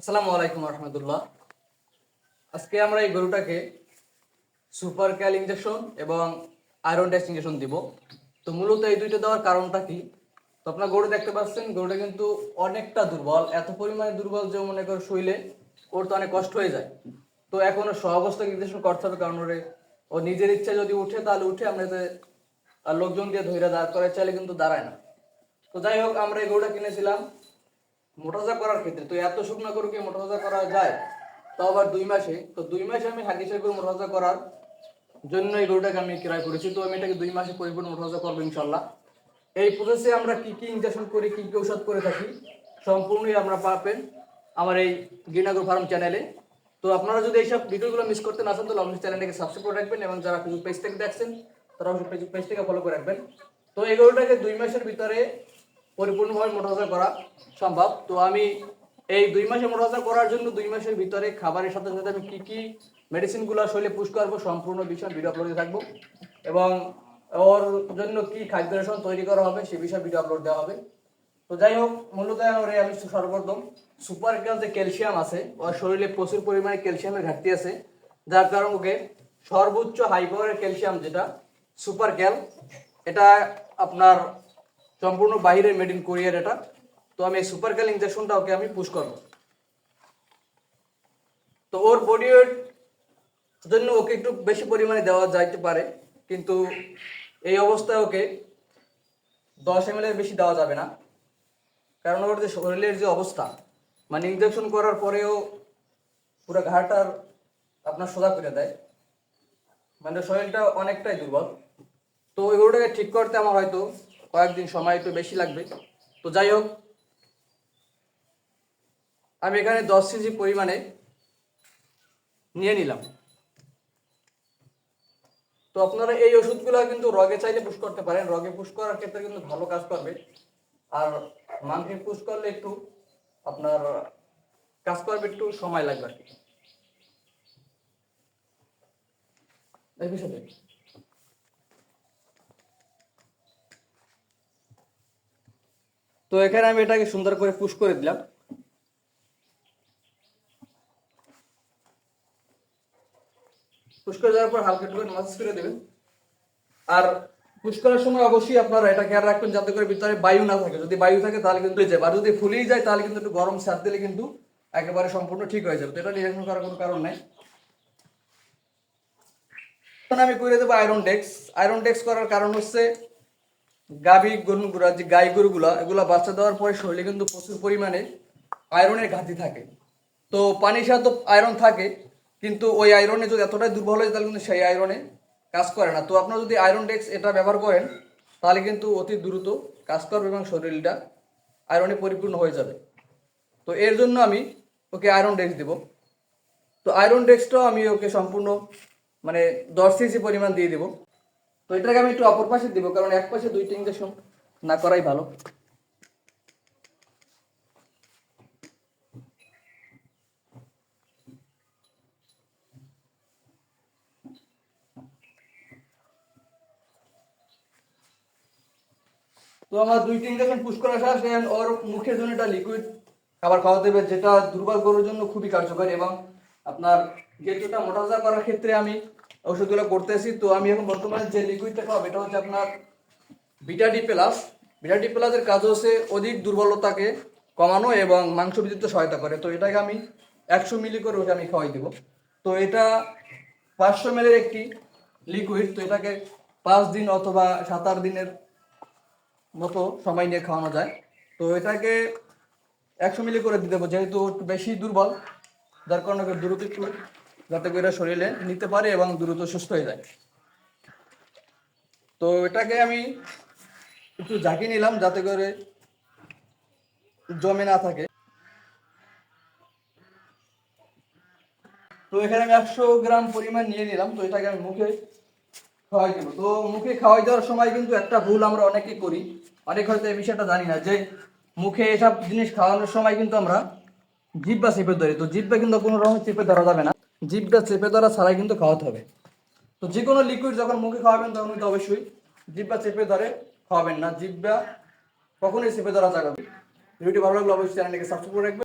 আসসালামু আলাইকুম রহমতুল্লাহ। আজকে আমরা এই গরুটাকে সুপার ক্যাল ইঞ্জেকশন এবং আয়রন টেস্ট ইঞ্জেকশন দিব। তো মূলত এই দুইটা দেওয়ার কারণটা কি? তো আপনার গরু দেখতে পাচ্ছেন, গরুটা কিন্তু অনেকটা দুর্বল, এত পরিমাণে দুর্বল যে মনে করে শুইলে ওর তো অনেক কষ্ট হয়ে যায়। তো এখন ওর সহাবস্থা ইঞ্জেকশন করতে হবে কারণ ওরে, ও নিজের ইচ্ছা যদি উঠে তাহলে উঠে, আমরা লোকজন দিয়ে ধৈর্য দাঁড় করে চাইলে কিন্তু দাঁড়ায় না। তো যাই হোক, আমরা এই গরুটা কিনেছিলাম। মোটাজা করার ক্ষেত্রে, তো এত শুকনো গরুকে মোটাজা করা যায়? তাও আবার দুই মাসে, তো দুই মাসে আমি হাকিসের গরু মোটাজা করার জন্য এই গরুটাকে আমি ক্রয় করেছি। তো আমি এটাকে দুই মাসে পরিপূর্ণ মোটাজা করব ইনশাল্লাহ এই প্রসেসে আমরা কি কি ইনজেকশন করি, কি কি ঔষধ করে থাকি, সম্পূর্ণই আমরা পাবেন আমার এই গিনাগর ফার্ম চ্যানেলে তো আপনারা যদি এইসব ভিডিওগুলো মিস করতে না চান, তাহলে অবশ্যই চ্যানেলটাকে সাবস্ক্রাইব করে রাখবেন এবং যারা ফেসবুক পেজ থেকে দেখছেন, তারা অবশ্যই ফেসবুক পেজ থেকে ফলো করে রাখবেন। তো এই গরুটাকে দুই মাসের ভিতরে পরিপূর্ণভাবে মোটাজা করা সম্ভব। তো আমি এই দুই মাসে মোটাজা করার জন্য দুই মাসের ভিতরে খাবারের সাথে সাথে আমি কী কী মেডিসিনগুলো শরীরে পুশ করব সম্পূর্ণ বিষয় ভিডিও আপলোড থাকব। এবং ওর জন্য কি খাদ্য রেশন তৈরি করা হবে সে বিষয়ে ভিডিও আপলোড দেওয়া হবে। তো যাই হোক, মূলত আমি সর্বপ্রথম সুপার ক্যাল যে ক্যালসিয়াম আছে, ওর শরীরে প্রচুর পরিমাণে ক্যালসিয়ামের ঘাটতি আছে, যার কারণে ওকে সর্বোচ্চ হাই পাওয়ারের ক্যালসিয়াম যেটা সুপার ক্যাল এটা আপনার সম্পূর্ণ বাইরের মেড ইন কোরিয়ার এটা তো আমি সুপার ক্যাল ইঞ্জেকশনটা ওকে আমি পুশ করব। তো ওর বডি ওয়েট জন্য ওকে একটু বেশি পরিমাণে দেওয়া যাইতে পারে, কিন্তু এই অবস্থায় ওকে দশ এম এর বেশি দেওয়া যাবে না। কারণ ওর যে শরীরের যে অবস্থা মানে ইঞ্জেকশন করার পরেও পুরো ঘাড়টার আপনার সোজা করে দেয়। মানে শরীরটা অনেকটাই দুর্বল। তো ওই গরুটাকে ঠিক করতে আমার হয়তো কয়েকদিন সময় একটু বেশি লাগবে। তো যাই হোক, আমি এখানে দশ কেজি পরিমাণে নিয়ে নিলাম। তো আপনারা এই ওষুধগুলো কিন্তু রগে চাইলে পুশ করতে পারেন। রগে পুশ করার ক্ষেত্রে কিন্তু ভালো কাজ করবে। আর মাংসে পুশ করলে একটু আপনার কাজ করবে একটু সময় লাগবে আর কি এই বিষয়টা কি? তো এখানে আমি এটাকে সুন্দর করে পুশ করে দিলাম। পুশ করে দেওয়ার পর হালকা একটু মাসাজ করে দেবেন। আর পুশ করার সময় অবশ্যই আপনারা এটা খেয়াল রাখবেন যাতে করে ভিতরে বায়ু না থাকে। যদি বায়ু থাকে তাহলে কিন্তু যাবে আর যদি ফুলেই যায় তাহলে কিন্তু একটু গরম সার দিলে কিন্তু একেবারে সম্পূর্ণ ঠিক হয়ে যাবে। তো এটা নিরীক্ষণ করার কোনো কারণ নাই। আমি করে দেবো আয়রন ডেক্স আয়রন ডেক্স করার কারণ হচ্ছে গাভী গরুগুলা যে গাই গরুগুলা, এগুলা বাচ্চা দেওয়ার পরে শরীরে কিন্তু প্রচুর পরিমাণে আয়রনের ঘাটতি থাকে। তো পানির সাথে তো আয়রন থাকে, কিন্তু ওই আয়রনে যদি এতটাই দুর্বল হয়ে তাহলে কিন্তু সেই আয়রনে কাজ করে না। তো আপনারা যদি আয়রন ডেক্স এটা ব্যবহার করেন, তাহলে কিন্তু অতি দ্রুত কাজ করবে এবং শরীরটা আয়রনে পরিপূর্ণ হয়ে যাবে। তো এর জন্য আমি ওকে আয়রন ডেক্স দিব। তো আয়রন ডেক্সটাও আমি ওকে সম্পূর্ণ মানে দশ সিসি পরিমাণ দিয়ে দিব। তো এটাকে আমি একটু অপর পাশে দিব, কারণ এক পাশে দুইটা না করাই ভালো। তো আমার দুইটা ইঞ্জেকশন পুশ করা ওর মুখের জন্য এটা লিকুইড খাবার খাওয়াতে হবে, যেটা দুর্বল গরুর জন্য খুবই কার্যকরী এবং আপনার যেটা মোটাজা করার ক্ষেত্রে আমি ওষুধগুলো করতেছি। তো আমি এখন বর্তমানে যে লিকুইডটা খাওয়াবো, এটা হচ্ছে আপনার beta D plus beta D প্লাসের কাজ হচ্ছে অধিক দুর্বলতাকে কমানো এবং মাংস বৃদ্ধিতে সহায়তা করে। তো এটাকে আমি একশো মিলি করে ওকে আমি খাওয়াই দেবো। তো এটা পাঁচশো মিলের একটি লিকুইড তো এটাকে পাঁচ দিন অথবা সাত আট দিনের মতো সময় নিয়ে খাওয়ানো যায়। তো এটাকে একশো মিলি করে দিতে হবে, যেহেতু বেশি দুর্বল, যার কারণে দ্রুত একটু যাতে করে শরীরে নিতে পারে এবং দ্রুত সুস্থ হয়ে যায়। তো এটাকে আমি একটু ঝাঁকি নিলাম যাতে করে জমে না থাকে। তো এখানে আমি একশো গ্রাম পরিমাণ নিয়ে নিলাম, তো এটাকে আমি মুখে খাওয়াই দেবো। তো মুখে খাওয়াই দেওয়ার সময় কিন্তু একটা ভুল আমরা অনেকে করি। অনেক হয়তো এই বিষয়টা জানি না যে মুখে এসব জিনিস খাওয়ানোর সময় কিন্তু আমরা জিব্বা চেপে ধরি। তো জিব্বা কিন্তু কোনো রকম চেপে ধরা যাবে না। জিব্বা চেপে ধরা ছাড়াই কিন্তু খাওয়াতে হবে। তো যে কোনো লিকুইড যখন মুখে খাওয়াবেন তখন কিন্তু অবশ্যই জিভটা চেপে ধরে খাওয়াবেন না। জিভটা কখনোই চেপে ধরা যাবে ভিডিওটি ভালো লাগলে অবশ্যই চ্যানেলটিকে সাবস্ক্রাইব করে রাখবেন।